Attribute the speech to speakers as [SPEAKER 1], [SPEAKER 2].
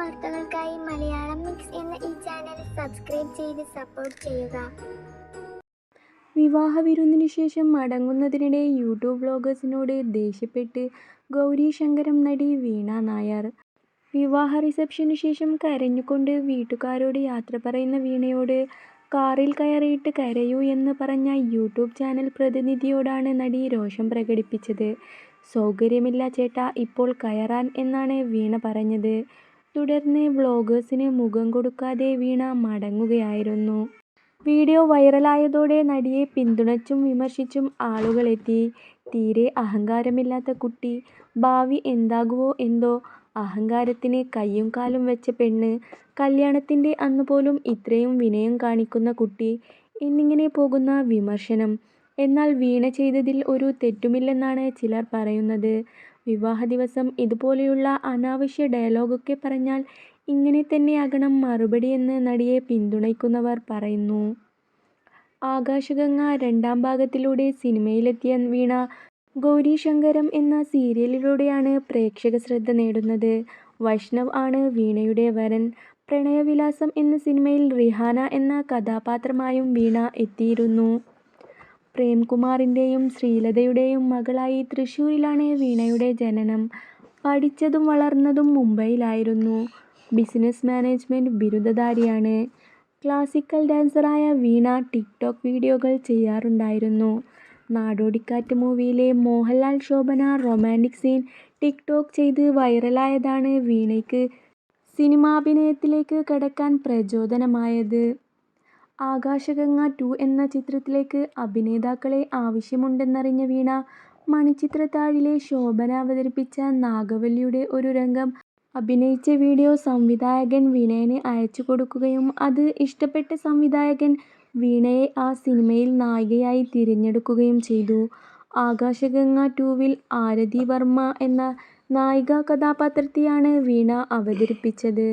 [SPEAKER 1] വാർത്തകൾക്കായി മലയാളം മിക്സ് എന്ന ഈ ചാനൽ സബ്സ്ക്രൈബ് ചെയ്ത് സപ്പോർട്ട് ചെയ്യുക
[SPEAKER 2] വിവാഹ വിരുന്നിനു ശേഷം മടങ്ങുന്നതിനിടെ യൂട്യൂബ് വ്ളോഗേഴ്സിനോട് ദേഷ്യപ്പെട്ട് ഗൗരി ശങ്കരം നടി വീണ നായർ. വിവാഹ റിസപ്ഷനു ശേഷം കരഞ്ഞുകൊണ്ട് വീട്ടുകാരോട് യാത്ര പറയുന്ന വീണയോട് കാറിൽ കയറിയിട്ട് കരയൂ എന്ന് പറഞ്ഞ യൂട്യൂബ് ചാനൽ പ്രതിനിധിയോടാണ് നടി രോഷം പ്രകടിപ്പിച്ചത്. സൗകര്യമില്ല ചേട്ടാ ഇപ്പോൾ കയറാൻ എന്നാണ് വീണ പറഞ്ഞത്. തുടർന്ന് വ്ളോഗേഴ്സിന് മുഖം കൊടുക്കാതെ വീണ മടങ്ങുകയായിരുന്നു. വീഡിയോ വൈറലായതോടെ നടിയെ പിന്തുണച്ചും വിമർശിച്ചും ആളുകളെത്തി. തീരെ അഹങ്കാരമില്ലാത്ത കുട്ടി, ഭാവി എന്താകുവോ എന്തോ, അഹങ്കാരത്തിന് കയ്യും കാലും വെച്ച പെണ്ണ്, കല്യാണത്തിന്റെ അന്ന് പോലും ഇത്രയും വിനയം കാണിക്കുന്ന കുട്ടി എന്നിങ്ങനെ പോകുന്ന വിമർശനം. എന്നാൽ വീണ ചെയ്തതിൽ ഒരു തെറ്റുമില്ലെന്നാണ് ചിലർ പറയുന്നത്. വിവാഹ ദിവസം ഇതുപോലെയുള്ള അനാവശ്യ ഡയലോഗൊക്കെ പറഞ്ഞാൽ ഇങ്ങനെ തന്നെയാകണം മറുപടിയെന്ന് നടിയെ പിന്തുണയ്ക്കുന്നവർ പറയുന്നു. ആകാശഗംഗ രണ്ടാം ഭാഗത്തിലൂടെ സിനിമയിലെത്തിയ വീണ ഗൗരി ശങ്കരം എന്ന സീരിയലിലൂടെയാണ് പ്രേക്ഷക ശ്രദ്ധ നേടുന്നത്. വൈഷ്ണവ് ആണ് വീണയുടെ വരൻ. പ്രണയവിലാസം എന്ന സിനിമയിൽ റിഹാന എന്ന കഥാപാത്രമായും വീണ എത്തിയിരുന്നു. പ്രേംകുമാറിന്റെയും ശ്രീലതയുടെയും മകളായി തൃശ്ശൂരിലാണ് വീണയുടെ ജനനം. പഠിച്ചതും വളർന്നതും മുംബൈയിലായിരുന്നു. ബിസിനസ് മാനേജ്മെന്റ് ബിരുദധാരിയാണ്. ക്ലാസിക്കൽ ഡാൻസറായ വീണ ടിക് ടോക് വീഡിയോകൾ ചെയ്യാറുണ്ടായിരുന്നു. നാടോടിക്കാറ്റ് മൂവിയിലെ Mohanlal Shobana romantic scene TikTok ചെയ്ത് വൈറലായതാണ് വീണയ്ക്ക് സിനിമാഭിനയത്തിലേക്ക് കടക്കാൻ പ്രചോദനമായത്. ആകാശഗംഗ ടു എന്ന ചിത്രത്തിലേക്ക് അഭിനേതാക്കളെ ആവശ്യമുണ്ടെന്നറിഞ്ഞ വീണ മണിച്ചിത്രത്താഴിലെ ശോഭന അവതരിപ്പിച്ച നാഗവല്ലിയുടെ ഒരു രംഗം അഭിനയിച്ച വീഡിയോ സംവിധായകൻ വിനയന് അയച്ചു കൊടുക്കുകയും അത് ഇഷ്ടപ്പെട്ട സംവിധായകൻ വീണയെ ആ സിനിമയിൽ നായികയായി തിരഞ്ഞെടുക്കുകയും ചെയ്തു. ആകാശഗംഗ ടുവിൽ ആരതി വർമ്മ എന്ന നായിക കഥാപാത്രത്തെയാണ് വീണ അവതരിപ്പിച്ചത്.